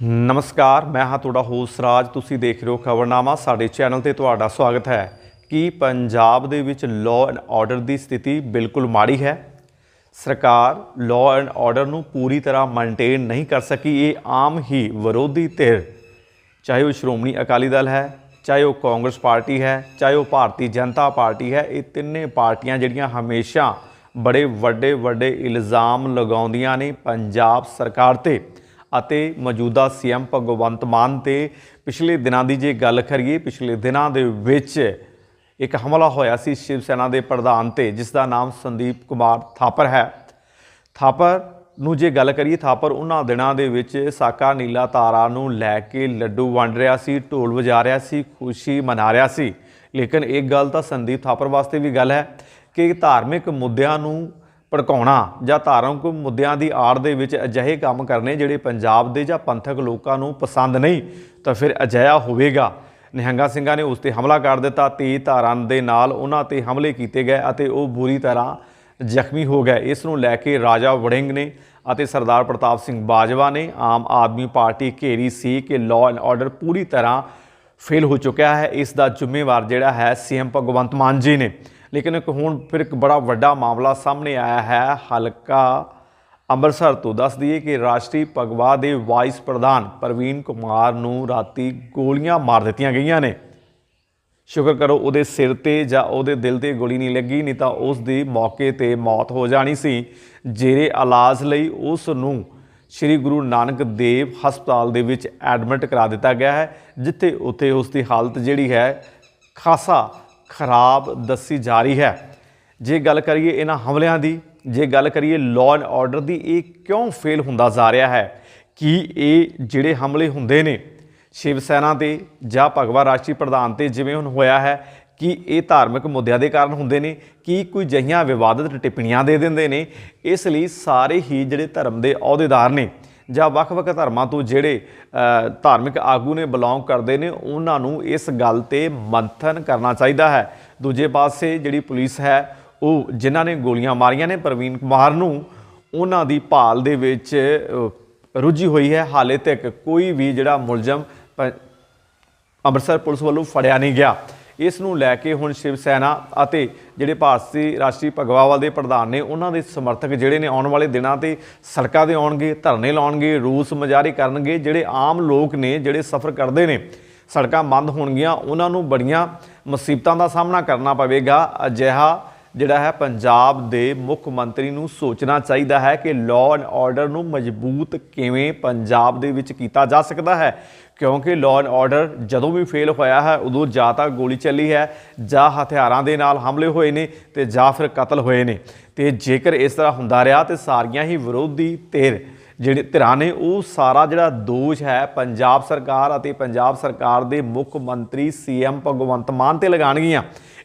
ਨਮਸਕਾਰ, ਮੈਂ ਹਾਂ ਤੁਹਾਡਾ ਹੋਸਟ ਰਾਜ। ਤੁਸੀਂ ਦੇਖ ਰਹੇ ਹੋ ਖਬਰਨਾਮਾ। ਸਾਡੇ ਚੈਨਲ ਤੇ ਤੁਹਾਡਾ ਸਵਾਗਤ ਹੈ ਕੀ ਪੰਜਾਬ ਦੇ ਵਿੱਚ ਲਾਅ ਐਂਡ ਆਰਡਰ ਦੀ ਸਥਿਤੀ ਬਿਲਕੁਲ ਮਾੜੀ ਹੈ। ਸਰਕਾਰ ਲਾਅ ਐਂਡ ਆਰਡਰ ਨੂੰ ਪੂਰੀ ਤਰ੍ਹਾਂ ਮੇਨਟੇਨ ਨਹੀਂ ਕਰ ਸਕੀ। ਇਹ ਆਮ ਹੀ ਵਿਰੋਧੀ ਧਿਰ, ਚਾਹੇ ਉਹ ਸ਼੍ਰੋਮਣੀ ਅਕਾਲੀ ਦਲ ਹੈ, ਚਾਹੇ ਉਹ ਕਾਂਗਰਸ ਪਾਰਟੀ ਹੈ, ਚਾਹੇ ਉਹ ਭਾਰਤੀ ਜਨਤਾ ਪਾਰਟੀ ਹੈ, ਇਹ ਤਿੰਨੇ ਪਾਰਟੀਆਂ ਜਿਹੜੀਆਂ ਹਮੇਸ਼ਾ ਬੜੇ ਵੱਡੇ ਵੱਡੇ ਇਲਜ਼ਾਮ ਲਗਾਉਂਦੀਆਂ ਨੇ ਪੰਜਾਬ ਸਰਕਾਰ ਤੇ। ਅਤੇ ਮੌਜੂਦਾ ਸੀਐਮ ਭਗਵੰਤ ਮਾਨ ਤੇ ਪਿਛਲੇ ਦਿਨਾਂ ਦੀ ਜੇ ਗੱਲ ਕਰੀਏ, ਪਿਛਲੇ ਦਿਨਾਂ ਦੇ ਵਿੱਚ ਇੱਕ ਹਮਲਾ ਹੋਇਆ ਸੀ ਸ਼ਿਵ ਸੈਨਾ ਦੇ ਪ੍ਰਧਾਨ ਤੇ, ਜਿਸ ਦਾ ਨਾਮ ਸੰਦੀਪ ਕੁਮਾਰ ਥਾਪਰ ਹੈ। ਥਾਪਰ ਨੂੰ ਜੇ ਗੱਲ ਕਰੀਏ, ਥਾਪਰ ਉਹਨਾਂ ਦਿਨਾਂ ਦੇ ਵਿੱਚ ਸਾਕਾ ਨੀਲਾ ਤਾਰਾ ਨੂੰ ਲੈ ਕੇ ਲੱਡੂ ਵੰਡ ਰਿਹਾ ਸੀ, ਢੋਲ ਵਜਾ ਰਿਹਾ ਸੀ, ਖੁਸ਼ੀ ਮਨਾ ਰਿਹਾ ਸੀ। ਲੇਕਿਨ ਇੱਕ ਗੱਲ ਤਾਂ ਸੰਦੀਪ ਥਾਪਰ ਵਾਸਤੇ ਵੀ ਗੱਲ ਹੈ ਕਿ ਧਾਰਮਿਕ ਮੁੱਦਿਆਂ ਨੂੰ ਭੜਕਾਉਣਾ ਜਾਂ ਧਾਰਮਿਕ ਮੁੱਦਿਆਂ ਦੀ ਆੜ ਦੇ ਵਿੱਚ ਅਜਿਹੇ ਕੰਮ ਕਰਨੇ ਜਿਹੜੇ ਪੰਜਾਬ ਦੇ ਜਾਂ ਪੰਥਕ ਲੋਕਾਂ ਨੂੰ ਪਸੰਦ ਨਹੀਂ, ਤਾਂ ਫਿਰ ਅਜਿਹਾ ਹੋਵੇਗਾ। ਨਿਹੰਗਾ ਸਿੰਘਾਂ ਨੇ ਉਸ ਤੇ ਹਮਲਾ ਕਰ ਦਿੱਤਾ। ਤੇਜ਼ ਧਾਰਾਂ ਦੇ ਨਾਲ ਉਹਨਾਂ ਤੇ ਹਮਲੇ ਕੀਤੇ ਗਏ ਅਤੇ ਉਹ ਬੁਰੀ ਤਰ੍ਹਾਂ ਜ਼ਖਮੀ ਹੋ ਗਏ। ਇਸ ਨੂੰ ਲੈ ਕੇ ਰਾਜਾ ਵੜਿੰਗ ਨੇ ਅਤੇ ਸਰਦਾਰ ਪ੍ਰਤਾਪ ਸਿੰਘ ਬਾਜਵਾ ਨੇ ਆਮ ਆਦਮੀ ਪਾਰਟੀ ਘੇਰੀ ਸੀ ਕਿ ਲਾਅ ਐਂਡ ਆਰਡਰ ਪੂਰੀ ਤਰ੍ਹਾਂ ਫੇਲ ਹੋ ਚੁੱਕਿਆ ਹੈ। ਇਸ ਦਾ ਜ਼ਿੰਮੇਵਾਰ ਜਿਹੜਾ ਹੈ ਸੀਐਮ ਭਗਵੰਤ ਮਾਨ ਜੀ ਨੇ। ਲੇਕਿਨ ਇੱਕ ਹੁਣ ਫਿਰ ਇੱਕ ਬੜਾ ਵੱਡਾ ਮਾਮਲਾ ਸਾਹਮਣੇ ਆਇਆ ਹੈ। ਹਲਕਾ ਅੰਮ੍ਰਿਤਸਰ ਤੋਂ ਦੱਸ ਦਈਏ ਕਿ ਰਾਸ਼ਟਰੀ ਭਗਵਾ ਦੇ ਵਾਈਸ ਪ੍ਰਧਾਨ ਪ੍ਰਵੀਨ ਕੁਮਾਰ ਨੂੰ ਰਾਤੀ ਗੋਲੀਆਂ ਮਾਰ ਦਿੱਤੀਆਂ ਗਈਆਂ ਨੇ। ਸ਼ੁਕਰ ਕਰੋ ਉਹਦੇ ਸਿਰ ਤੇ ਜਾਂ ਉਹਦੇ ਦਿਲ ਤੇ ਗੋਲੀ ਨਹੀਂ ਲੱਗੀ, ਨਹੀਂ ਤਾਂ ਉਸ ਦੀ ਮੌਕੇ ਤੇ ਮੌਤ ਹੋ ਜਾਣੀ ਸੀ। ਜੇਰੇ ਇਲਾਜ ਲਈ ਉਸ ਨੂੰ ਸ੍ਰੀ ਗੁਰੂ ਨਾਨਕ ਦੇਵ ਹਸਪਤਾਲ ਦੇ ਵਿੱਚ ਐਡਮਿਟ ਕਰਾ ਦਿੱਤਾ ਗਿਆ ਹੈ, ਜਿੱਥੇ ਉੱਥੇ ਉਸ ਦੀ ਹਾਲਤ ਜਿਹੜੀ ਹੈ ਖਾਸਾ ਖਰਾਬ ਦੱਸੀ ਜਾ ਰਹੀ ਹੈ। ਜੇ ਗੱਲ ਕਰੀਏ ਇਹਨਾਂ ਹਮਲਿਆਂ ਦੀ, ਜੇ ਗੱਲ ਕਰੀਏ ਲਾਅ ਐਂਡ ਆਰਡਰ ਦੀ, ਇਹ ਕਿਉਂ ਫੇਲ ਹੁੰਦਾ ਜਾ ਰਿਹਾ ਹੈ? ਕੀ ਇਹ ਜਿਹੜੇ ਹਮਲੇ ਹੁੰਦੇ ਨੇ, ਸ਼ਿਵ ਸੈਨਾ ਤੇ ਜਾਂ ਭਗਵਾ ਰਾਸ਼ਟਰੀ ਪ੍ਰਧਾਨ ਤੇ ਜਿਵੇਂ ਹੁਣ ਹੋਇਆ ਹੈ, ਕਿ ਇਹ ਧਾਰਮਿਕ ਮੁੱਦਿਆਂ ਦੇ ਕਾਰਨ ਹੁੰਦੇ ਨੇ? ਕੀ ਕੋਈ ਜਹੀਆਂ ਵਿਵਾਦਤ ਟਿੱਪਣੀਆਂ ਦੇ ਦਿੰਦੇ ਨੇ? ਇਸ ਲਈ ਸਾਰੇ ਹੀ ਜਿਹੜੇ ਧਰਮ ਦੇ ਅਹੁਦੇਦਾਰ ਨੇ ਜਾਂ ਵੱਖ-ਵੱਖ ਧਰਮਾਂ ਤੋਂ ਜਿਹੜੇ ਧਾਰਮਿਕ ਆਗੂ ਨੇ ਬਿਲੋਂਗ ਕਰਦੇ ਨੇ, ਉਹਨਾਂ ਨੂੰ ਇਸ ਗੱਲ ਤੇ ਮੰਥਨ ਕਰਨਾ ਚਾਹੀਦਾ ਹੈ। ਦੂਜੇ ਪਾਸੇ ਜਿਹੜੀ ਪੁਲਿਸ ਹੈ, ਉਹ ਜਿਨ੍ਹਾਂ ਨੇ ਗੋਲੀਆਂ ਮਾਰੀਆਂ ਨੇ ਪ੍ਰਵੀਨ ਕੁਮਾਰ ਨੂੰ, ਉਹਨਾਂ ਦੀ ਭਾਲ ਦੇ ਵਿੱਚ ਰੁੱਝੀ ਹੋਈ ਹੈ। ਹਾਲੇ ਤੱਕ ਕੋਈ ਵੀ ਜਿਹੜਾ ਮੁਲਜ਼ਮ ਪ- ਅੰਮ੍ਰਿਤਸਰ ਪੁਲਿਸ ਵੱਲੋਂ ਫੜਿਆ ਨਹੀਂ ਗਿਆ। ਇਸ ਨੂੰ ਲੈ ਕੇ ਹੁਣ ਸ਼ਿਵ ਸੈਨਾ ਅਤੇ ਜਿਹੜੇ ਭਾਰਤੀ ਰਾਸ਼ਟਰੀ ਭਗਵਾਵਾਲ ਦੇ ਪ੍ਰਧਾਨ ਨੇ, ਉਹਨਾਂ ਦੇ ਸਮਰਥਕ ਜਿਹੜੇ ਨੇ, ਆਉਣ ਵਾਲੇ ਦਿਨਾਂ ਤੇ ਸੜਕਾਂ ਤੇ ਆਉਣਗੇ, ਧਰਨੇ ਲਾਉਣਗੇ, ਰੂਸ ਮੁਜ਼ਾਹਰੇ ਕਰਨਗੇ, ਜਿਹੜੇ ਆਮ ਲੋਕ ਨੇ, ਜਿਹੜੇ ਸਫ਼ਰ ਕਰਦੇ ਨੇ, ਸੜਕਾਂ ਬੰਦ ਹੋਣਗੀਆਂ, ਉਹਨਾਂ ਨੂੰ ਬੜੀਆਂ ਮੁਸੀਬਤਾਂ ਦਾ ਸਾਹਮਣਾ ਕਰਨਾ ਪਵੇਗਾ। ਅਜਿਹਾ ਜਿਹੜਾ ਹੈ, ਪੰਜਾਬ ਦੇ ਮੁੱਖ ਮੰਤਰੀ ਨੂੰ ਸੋਚਣਾ ਚਾਹੀਦਾ ਹੈ ਕਿ ਲਾਅ ਐਂਡ ਆਰਡਰ ਨੂੰ ਮਜ਼ਬੂਤ ਕਿਵੇਂ ਪੰਜਾਬ ਦੇ ਵਿੱਚ ਕੀਤਾ ਜਾ ਸਕਦਾ ਹੈ। ਕਿਉਂਕਿ ਲਾਅ ਐਂਡ ਆਰਡਰ ਜਦੋਂ ਵੀ ਫੇਲ ਹੋਇਆ ਹੈ, ਉਦੋਂ ਜਾਂ ਤਾਂ ਗੋਲੀ ਚੱਲੀ ਹੈ, ਜਾਂ ਹਥਿਆਰਾਂ ਦੇ ਨਾਲ ਹਮਲੇ ਹੋਏ ਨੇ ਤੇ ਜਾਂ ਫਿਰ ਕਤਲ ਹੋਏ ਨੇ। ਤੇ ਜੇਕਰ ਇਸ ਤਰ੍ਹਾਂ ਹੁੰਦਾ ਰਿਹਾ, ਤੇ ਸਾਰੀਆਂ ਹੀ ਵਿਰੋਧੀ ਧਿਰ ਜਿਹੜੇ ਧਿਰਾਂ ਨੇ, ਉਹ ਸਾਰਾ ਜਿਹੜਾ ਦੋਸ਼ ਹੈ, ਪੰਜਾਬ ਸਰਕਾਰ ਅਤੇ ਪੰਜਾਬ ਸਰਕਾਰ ਦੇ ਮੁੱਖ ਮੰਤਰੀ ਸੀਐਮ ਭਗਵੰਤ ਮਾਨ ਤੇ ਲਗਾਣਗੀਆਂ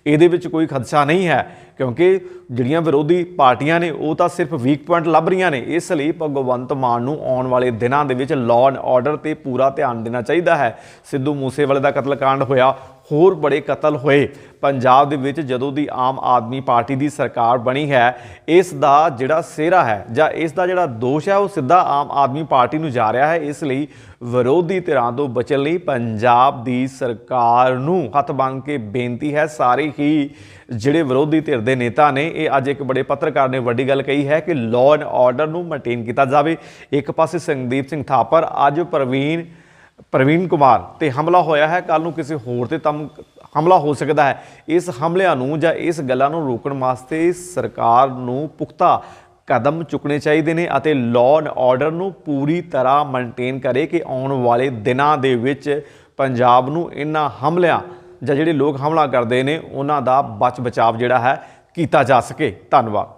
ਇਹਦੇ ਵਿੱਚ ਕੋਈ ਖਦਸ਼ਾ ਨਹੀਂ ਹੈ, ਕਿਉਂਕਿ ਜਿਹੜੀਆਂ ਵਿਰੋਧੀ ਪਾਰਟੀਆਂ ਨੇ, ਉਹ ਤਾਂ ਸਿਰਫ ਵੀਕ ਪੁਆਇੰਟ ਲੱਭ ਰਹੀਆਂ ਨੇ। ਇਸ ਲਈ ਭਗਵੰਤ ਮਾਨ ਨੂੰ ਆਉਣ ਵਾਲੇ ਦਿਨਾਂ ਦੇ ਵਿੱਚ ਲਾਅ ਐਂਡ ਆਰਡਰ ਤੇ ਪੂਰਾ ਧਿਆਨ ਦੇਣਾ ਚਾਹੀਦਾ ਹੈ। ਸਿੱਧੂ ਮੂਸੇਵਾਲੇ ਦਾ ਕਤਲकांड ਹੋਇਆ ਹੋਰ ਬੜੇ ਕਤਲ ਹੋਏ। ਪੰਜਾਬ ਦੇ ਵਿੱਚ ਜਦੋਂ ਦੀ ਆਮ ਆਦਮੀ ਪਾਰਟੀ ਦੀ ਸਰਕਾਰ ਬਣੀ ਹੈ, ਇਸ ਦਾ ਜਿਹੜਾ ਸਿਹਰਾ ਹੈ ਜਾਂ ਇਸ ਦਾ ਜਿਹੜਾ ਦੋਸ਼ ਹੈ, ਉਹ ਸਿੱਧਾ ਆਮ ਆਦਮੀ ਪਾਰਟੀ ਨੂੰ ਜਾ ਰਿਹਾ ਹੈ। ਇਸ ਲਈ ਵਿਰੋਧੀ ਧਿਰਾਂ ਤੋਂ ਬਚਣ ਲਈ ਪੰਜਾਬ ਦੀ ਸਰਕਾਰ ਨੂੰ ਹੱਥ ਬੰਨ੍ਹ ਕੇ ਬੇਨਤੀ ਹੈ। ਸਾਰੇ ਹੀ ਜਿਹੜੇ ਵਿਰੋਧੀ ਧਿਰ ਦੇ ਨੇਤਾ ਨੇ, ਇਹ ਅੱਜ ਇੱਕ ਬੜੇ ਪੱਤਰਕਾਰ ਨੇ ਵੱਡੀ ਗੱਲ ਕਹੀ ਹੈ ਕਿ ਲਾਅ ਐਂਡ ਆਰਡਰ ਨੂੰ ਮੇਨਟੇਨ ਕੀਤਾ ਜਾਵੇ। ਇੱਕ ਪਾਸੇ ਸੰਦੀਪ ਸਿੰਘ ਥਾਪਰ, ਅੱਜ ਪ੍ਰਵੀਨ ਪ੍ਰਵੀਨ ਕੁਮਾਰ ਤੇ ਹਮਲਾ ਹੋਇਆ ਹੈ। ਕੱਲ ਨੂੰ ਕਿਸੇ ਹੋਰ ਤੇ ਤਮ ਹਮਲਾ ਹੋ ਸਕਦਾ ਹੈ। ਇਸ ਹਮਲਿਆਂ ਨੂੰ ਜਾਂ ਇਸ ਗੱਲਾਂ ਨੂੰ ਰੋਕਣ ਵਾਸਤੇ ਸਰਕਾਰ ਨੂੰ ਪੁਖਤਾ ਕਦਮ ਚੁੱਕਣੇ ਚਾਹੀਦੇ ਨੇ ਅਤੇ ਲਾਅ ਐਂਡ ਆਰਡਰ ਨੂੰ ਪੂਰੀ ਤਰ੍ਹਾਂ ਮੇਨਟੇਨ ਕਰੇ ਕਿ ਆਉਣ ਵਾਲੇ ਦਿਨਾਂ ਦੇ ਵਿੱਚ ਪੰਜਾਬ ਨੂੰ ਇਹਨਾਂ ਹਮਲਿਆਂ ਜਾਂ ਜਿਹੜੇ ਲੋਕ ਹਮਲਾ ਕਰਦੇ ਨੇ, ਉਹਨਾਂ ਦਾ ਬਚ ਬਚਾਵ ਜਿਹੜਾ ਹੈ ਕੀਤਾ ਜਾ ਸਕੇ। ਧੰਨਵਾਦ।